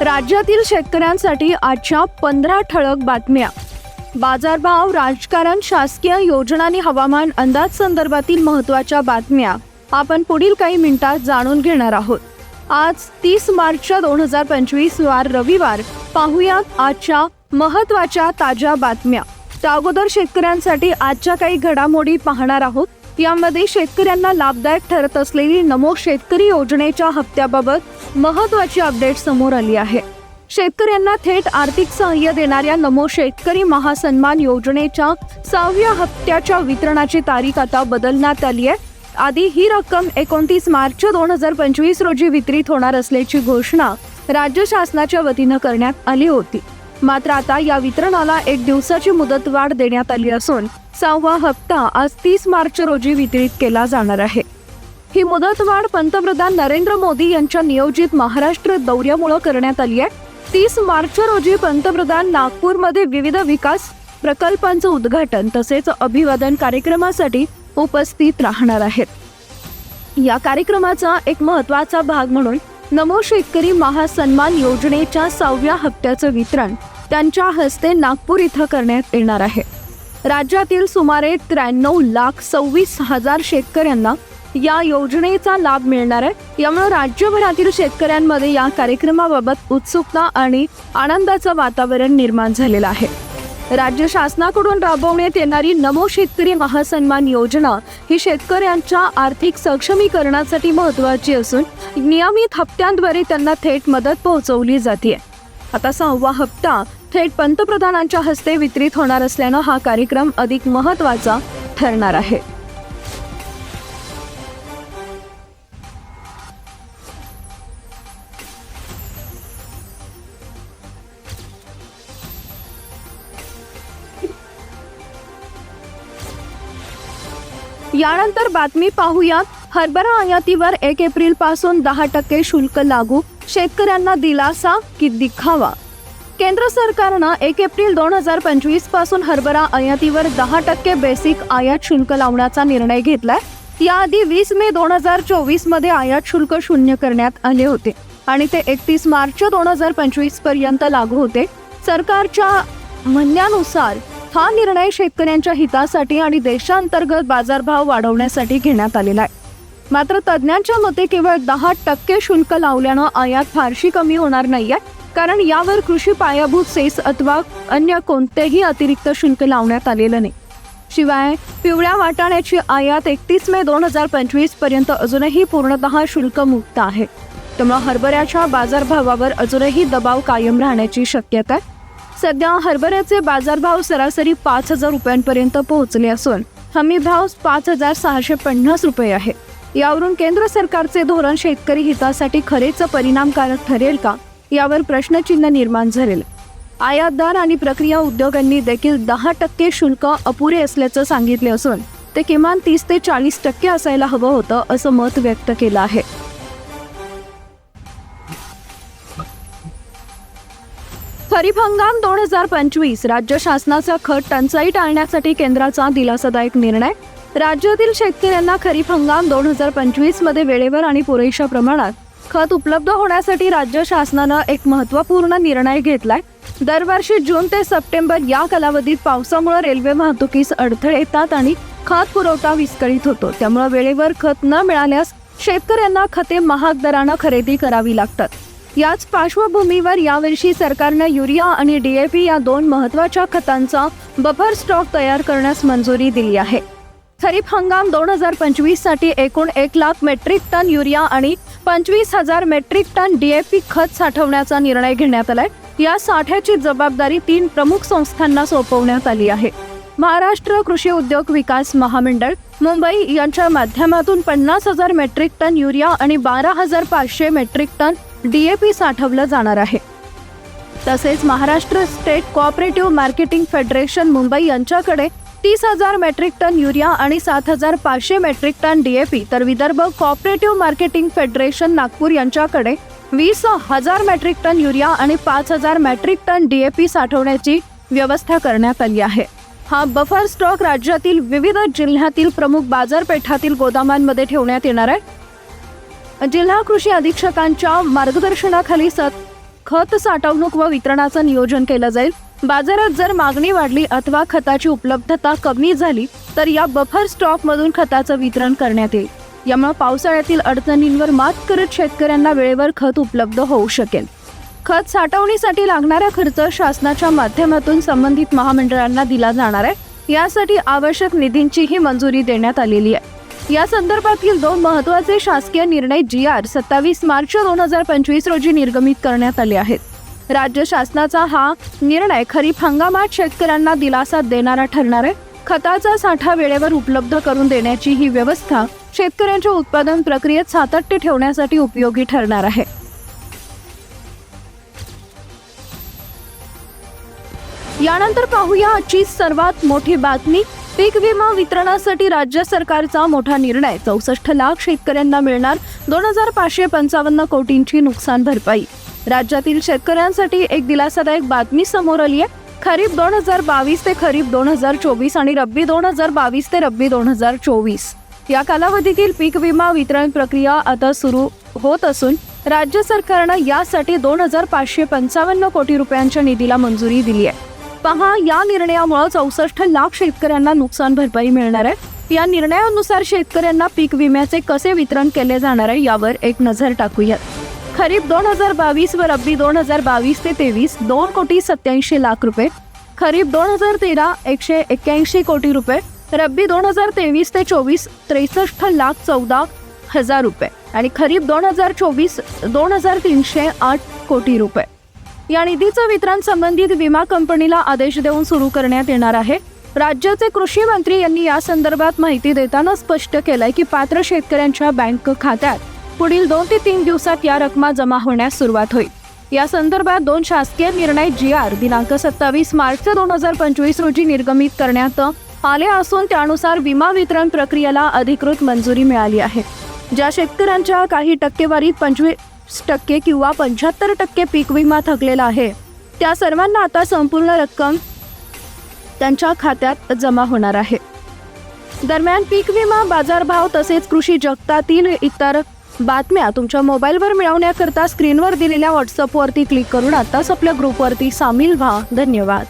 राज्यातील शेतकऱ्यांसाठी आजच्या पंधरा ठळक बातम्या. बाजारभाव राजकारण शासकीय योजना आणि हवामान अंदाज संदर्भातील महत्त्वाच्या बातम्या. आपण पुढील काही मिनिटात जाणून घेणार आहोत. आज तीस मार्च दोन हजार पंचवीस वार रविवार. पाहुयात आजच्या महत्त्वाच्या ताज्या बातम्या. त्या अगोदर शेतकऱ्यांसाठी आजच्या काही घडामोडी पाहणार आहोत. यामध्ये शेतकऱ्यांना लाभदायक ठरत असलेली नमो शेतकरी योजनेच्या हप्त्याबाबत महत्त्वाची अपडेट समोर आली आहे. शेतकऱ्यांना थेट आर्थिक सहाय्य देणाऱ्या नमो शेतकरी महासन्मान योजनेच्या सहाव्या हप्त्याच्या वितरणाची तारीख आता बदलण्यात आली आहे. आधी ही रक्कम एकोणतीस मार्च दोन हजार पंचवीस रोजी वितरित होणार असल्याची घोषणा राज्य शासनाच्या वतीनं करण्यात आली होती. मात्र आता या वितरणाला एक दिवसाची मुदतवाढ देण्यात आली असून सहावा हप्ता आज तीस मार्च रोजी वितरित केला जाणार आहे. ही मुदतवाढ पंतप्रधान नरेंद्र मोदी यांच्या नियोजित महाराष्ट्र दौऱ्यामुळे करण्यात आली आहे. तीस मार्च रोजी पंतप्रधान नागपूरमध्ये विविध विकास प्रकल्पांचं उद्घाटन तसेच अभिवादन कार्यक्रमासाठी उपस्थित राहणार आहेत. या कार्यक्रमाचा एक महत्त्वाचा भाग म्हणून नमो शेतकरी महासन्मान योजनेच्या सहाव्या हप्त्याचं वितरण त्यांच्या हस्ते नागपूर इथं करण्यात येणार आहे. राज्यातील सुमारे त्र्याण्णव लाख सव्वीस हजार शेतकऱ्यांना या योजनेचा लाभ मिळणार आहे. यामुळे राज्यभरातील शेतकऱ्यांमध्ये या कार्यक्रमाबाबत उत्सुकता आणि आनंदाचं वातावरण निर्माण झालेलं आहे. राज्य शासनाकडून राबवण्यात येणारी नमो शेतकरी महासन्मान योजना ही शेतकऱ्यांच्या आर्थिक सक्षमीकरणासाठी महत्त्वाची असून नियमित हप्त्यांद्वारे त्यांना थेट मदत पोहोचवली जाते आता सहावा हप्ता थेट पंतप्रधानांच्या हस्ते वितरित होणार असल्यानं हा कार्यक्रम अधिक महत्त्वाचा ठरणार आहे. यानंतर बातमी पाहूयात. हरभरा आयातीवर एक एप्रिलपासून दहा टक्के शुल्क लागू शेतकऱ्यांना दिलासा की दिखावा? केंद्र सरकारनं एक एप्रिल दोन हजार पंचवीसपासून हरभरा आयातीवर दहा टक्के बेसिक आयात शुल्क लावण्याचा निर्णय घेतलाय. याआधी वीस मे दोन हजार चोवीसमध्ये आयात शुल्क शून्य करण्यात आले होते आणि ते एकतीस मार्च दोन हजार पंचवीसपर्यंत लागू होते. सरकारच्या म्हणण्यानुसार हा निर्णय शेतकऱ्यांच्या हितासाठी आणि देशांतर्गत बाजारभाव वाढवण्यासाठी घेण्यात आलेला आहे. मात्र तज्ज्ञांच्या मते केवळ दहा टक्के शुल्क लावल्यानं आयात फारशी कमी होणार नाहीये कारण यावर कृषी पायाभूत सेस अथवा अन्य कोणतेही अतिरिक्त शुल्क लावण्यात आलेलं नाही. शिवाय पिवळ्या वाटाण्याची आयात एकतीस मे दोन हजार पंचवीसपर्यंत अजूनही पूर्णतः शुल्कमुक्त आहे. त्यामुळे हरभऱ्याच्या बाजारभावावर अजूनही दबाव कायम राहण्याची शक्यता आहे. सध्या हरभऱ्याचे बाजारभाव सरासरी पाच हजार रुपयांपर्यंत पोहोचले असून हमी भाव पाच हजार सहाशे पन्नास रुपये आहे. यावरून केंद्र सरकारचे धोरण शेतकरी हितासाठी खरेच परिणामकारक ठरेल का? यावर प्रश्नचिन्ह निर्माण झालेलं. आयातदार आणि प्रक्रिया उद्योगांनी देखील दहा टक्के शुल्क अपुरे असल्याचं सांगितले असून ते किमान तीस ते चाळीस टक्के असायला हवं होतं असं मत व्यक्त केलं आहे. खरीप हंगाम दोन हजार पंचवीस राज्य शासनाचा खत टंचाई टाळण्यासाठी केंद्राचा दिलासादायक निर्णय? राज्यातील शेतकऱ्यांना खरीप हंगाम दोन हजार पंचवीसमध्ये वेळेवर आणि पुरेशा प्रमाणात खत उपलब्ध होण्यासाठी राज्य शासनानं एक महत्त्वपूर्ण निर्णय घेतलाय. दरवर्षी जून ते सप्टेंबर या कालावधीत पावसामुळे रेल्वे वाहतुकीस अडथळे येतात आणि खत पुरवठा विस्कळीत होतो. त्यामुळे वेळेवर खत न मिळाल्यास शेतकऱ्यांना खते महाग दरानं खरेदी करावी लागतात. याच पार्श्वभूमीवर यावर्षी सरकारनं युरिया आणि डीएपी या दोन महत्त्वाच्या खतांचा बफर स्टॉक तयार करण्यास मंजुरी दिली आहे. खरीप हंगाम दोन हजार पंचवीससाठी एकूण एक लाख मेट्रिक टन युरिया आणि पंचवीस हजार मेट्रिक टन डीएपी खत साठवण्याचा निर्णय घेण्यात आलाय. या साठ्याची जबाबदारी तीन प्रमुख संस्थांना सोपवण्यात आली आहे. महाराष्ट्र कृषी उद्योग विकास महामंडळ मुंबई यांच्या माध्यमातून पन्नास हजार मेट्रिक टन युरिया आणि बारा हजार पाचशे मेट्रिक टन डीएपी साठवलं जाणार आहे. तसेच Maharashtra state cooperative marketing federation Mumbai यांच्याकडे तीस हजार मेट्रिक टन युरिया आणि सात हजार पाचशे मेट्रिक टन डीएपी तर Vidarbha cooperative marketing federation Nagpur यांच्याकडे वीस हजार मेट्रिक टन युरिया आणि पाच हजार मेट्रिक टन डीएपी साठवण्याची व्यवस्था करण्यात आली आहे. हा बफर स्टॉक राज्यातील विविध जिल्ह्यातील प्रमुख बाजारपेठातील गोदामांमध्ये ठेवण्यात येणार आहे. जिल्हा कृषी अधीक्षकांच्या मार्गदर्शनाखाली सत खत साठवणूक व वितरणाचं नियोजन केलं जाईल. बाजारात जर मागणी वाढली अथवा खताची उपलब्धता कमी झाली तर या बफर स्टॉकमधून खताचं वितरण करण्यात येईल. यामुळे पावसाळ्यातील अडचणींवर मात करत शेतकऱ्यांना वेळेवर खत उपलब्ध होऊ शकेल. खत साठवणीसाठी लागणारा खर्च शासनाच्या माध्यमातून संबंधित महामंडळांना दिला जाणार आहे. यासाठी आवश्यक निधींचीही मंजुरी देण्यात आलेली आहे. या संदर्भातील दोन महत्त्वाचे शासकीय निर्णय जी आर सत्तावीस मार्च दोन हजार पंचवीस रोजी निर्गमित करण्यात आले आहेत. राज्य शासनाचा हा निर्णय खरीप हंगामात शेतकऱ्यांना दिलासा देणारा ठरणार आहे. खताचा साठा वेळेवर उपलब्ध करून देण्याची ही व्यवस्था शेतकऱ्यांच्या उत्पादन प्रक्रियेत सातत्य ठेवण्यासाठी उपयोगी ठरणार आहे. यानंतर पाहूया आजची सर्वात मोठी बातमी. पीक विमा वितरणासाठी राज्य सरकारचा मोठा निर्णय. चौसष्ट लाख शेतकऱ्यांना मिळणार दोन हजार पाचशे पंचावन्न कोटींची नुकसान भरपाई. राज्यातील शेतकऱ्यांसाठी एक दिलासादायक बातमी समोर आली आहे. खरीप दोन हजार बावीस ते खरीप दोन हजार चोवीस आणि रब्बी दोन हजार बावीस ते रब्बी दोन हजार चोवीस. या कालावधीतील पीक विमा वितरण प्रक्रिया आता सुरू होत असून राज्य सरकारनं यासाठी दोन हजार पाचशे पंचावन्न कोटी रुपयांच्या निधीला मंजुरी दिली आहे. पहा या निर्णयामुळे चौसष्ट लाख शेतकऱ्यांना नुकसान भरपाई मिळणार आहे. या निर्णयानुसार शेतकऱ्यांना पीक विम्याचे कसे वितरण केले जाणार आहे यावर एक नजर टाकूयात. खरीप दोन हजार बावीस व रब्बी दोन हजार बावीस ते तेवीस दोन कोटी सत्याऐंशी लाख रुपये. खरीप दोन हजार तेरा एकशे एक्क्याऐंशी कोटी रुपये. रब्बी दोन हजार तेवीस ते चोवीस त्रेसष्ट लाख चौदा हजार रुपये. आणि खरीप दोन हजार चोवीस दोन हजार तीनशे आठ कोटी रुपये. या निधीचं वितरण संबंधित विमा कंपनीला आदेश देऊन सुरू करण्यात येणार आहे. राज्याचे कृषी मंत्री यांनी या संदर्भात माहिती देताना स्पष्ट केलंय की पात्र शेतकऱ्यांच्या बँक खात्यात पुढील दोन ते तीन दिवसात या रकमा जमा होण्यास सुरुवात होईल. या संदर्भात दोन शासकीय निर्णय जी आर दिनांक सत्तावीस मार्च दोन हजार पंचवीस रोजी निर्गमित करण्यात आले असून त्यानुसार विमा वितरण प्रक्रियेला अधिकृत मंजुरी मिळाली आहे. ज्या शेतकऱ्यांच्या काही टक्केवारीत पंचवीस टक्के किंवा पंच्याहत्तर टक्के पीक विमा थकलेला आहे त्या सर्वांना आता संपूर्ण रक्कम त्यांच्या खात्यात जमा होणार आहे. दरम्यान पीक विमा बाजारभाव तसेच कृषी जगतातील इतर बातम्या तुमच्या मोबाईलवर मिळवण्याकरता स्क्रीनवर दिलेल्या व्हॉट्सअपवरती क्लिक करून आताच आपल्या ग्रुपवरती सामील व्हा. धन्यवाद.